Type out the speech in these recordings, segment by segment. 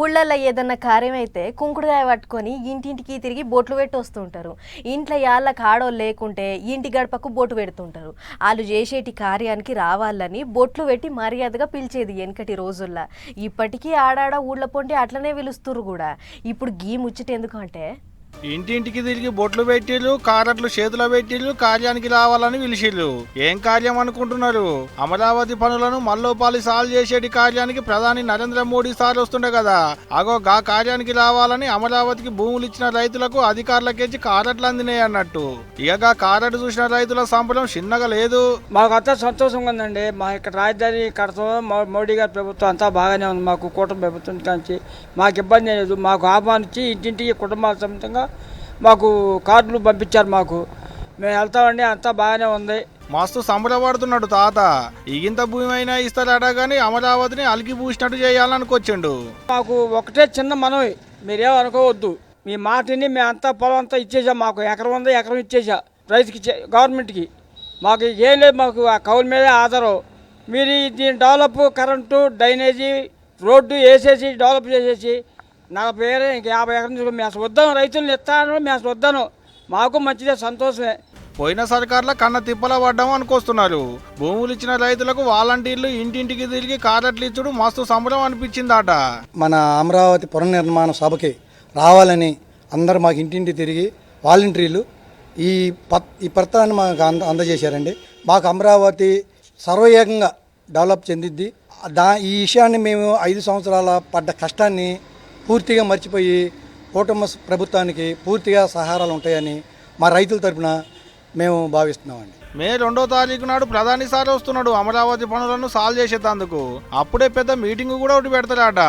ఊళ్ళల్లో ఏదన్నా కార్యం అయితే కుంకుడుకాయ పట్టుకొని ఇంటింటికి తిరిగి బొట్లు పెట్టి వస్తుంటారు ఇంట్లో యాళ్ళకి ఆడోళ్ళు లేకుంటే ఇంటి గడపకు బొట్టు పెడుతుంటారు. వాళ్ళు చేసేటి కార్యానికి రావాలని బొట్లు పెట్టి మర్యాదగా పిలిచేది వెనకటి రోజుల్లో. ఇప్పటికీ ఆడాడ ఊళ్ళ పొంటి అట్లనే పిలుస్తురు కూడా. ఇప్పుడు గీ ముచ్చట ఎందుకంటే ఇంటింటికి తిరిగి బొట్లు పెట్టిళ్ళు కారట్లు చేతిలో పెట్టిళ్ళు కార్యానికి రావాలని పిలిచిళ్ళు. ఏం కార్యం అనుకుంటున్నారు? అమరావతి పనులను మల్లోపాలి సాల్వ్ చేసేటి కార్యానికి ప్రధాని నరేంద్ర మోడీ సార్ వస్తుండే కదా. అగో గా కార్యానికి రావాలని అమరావతికి భూములు ఇచ్చిన రైతులకు అధికారులకేసి కారట్లు అందినాయి అన్నట్టు. ఇక గా కారట్ చూసిన రైతుల సంబరం చిన్నగా లేదు. మాకు అంతా సంతోషంగా ఉందండి. మా ఇక్కడ రాజధాని కడతాం మోడీ గారి ప్రభుత్వం అంతా బాగానే ఉంది. మాకు కూటమి ప్రభుత్వం కాంచి మాకు ఇబ్బంది లేదు. మాకు ఆహ్వానించి ఇంటింటికి కుటుంబాల సమితంగా మాకు కార్డులు పంపించారు మాకు. మేము వెళ్తామండి అంతా బాగానే ఉంది. మస్తు సంబరపడుతున్నాడు తాత. ఇగింత భూమి అయినా ఇస్తారట గాని అమరావతిని అలికి పూసినట్టు చేయాలనుకొచ్చిండు. మాకు ఒకటే చిన్న మనవి. మీరేం అనుకోవద్దు. మీ మాటని మేము అంతా పొలం అంతా ఇచ్చేసాం. మాకు ఎకరం ఉంది ఎకరం ఇచ్చేసా. రైతుకి గవర్నమెంట్కి. మాకు ఏం లేదు మాకు ఆ కౌలు మీదే ఆధారం. మీరు దీని డెవలప్ కరెంటు డ్రైనేజీ రోడ్డు వేసేసి డెవలప్ చేసేసి నలభై వేలు ఇంక యాభై ఎకరం మేము వద్దాను రైతులను ఇస్తాను మేము వద్దాను. మాకు మంచిదే సంతోషమే. పోయిన సర్కార్ల కన్న తిప్పల పడ్డాం అనుకొస్తున్నారు భూములు ఇచ్చిన రైతులకు వాలంటీర్లు ఇంటింటికి తిరిగి కారట్లు ఇచ్చుడు మస్తు సంబరం అనిపించిందట. మన అమరావతి పునర్నిర్మాణ సభకి రావాలని అందరు మాకు ఇంటింటి తిరిగి వాలంటీర్లు ఈ పత్ ఈ పత్రాన్ని మాకు అంద అందజేశారండి. మాకు అమరావతి సర్వయేకంగా డెవలప్ చెందిద్ది. దా ఈ విషయాన్ని మేము ఐదు సంవత్సరాల పడ్డ కష్టాన్ని పూర్తిగా మర్చిపోయి కుటుంబ ప్రభుత్వానికి పూర్తిగా సహారాలు ఉంటాయని మా రైతుల తరపున మేము భావిస్తున్నామండి. మే రెండో తారీఖు నాడు ప్రధాని సార్ వస్తున్నాడు అమరావతి పనులను సాల్వ్ చేసేటందుకు. అప్పుడే పెద్ద మీటింగ్ కూడా ఒకటి పెడతాడట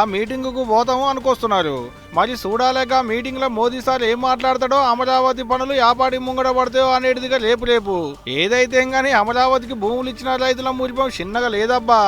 ఆ మీటింగ్కు పోతాము అనుకొస్తున్నారు. మరి చూడాలేక మీటింగ్లో మోదీ సార్ ఏం మాట్లాడతాడో అమరావతి పనులు యాపాటి ముంగడ పడతాయో అనేటిదిగా రేపు రేపు. ఏదైతే గానీ అమరావతికి భూములు ఇచ్చిన రైతుల మురిపం చిన్నగా లేదబ్బా.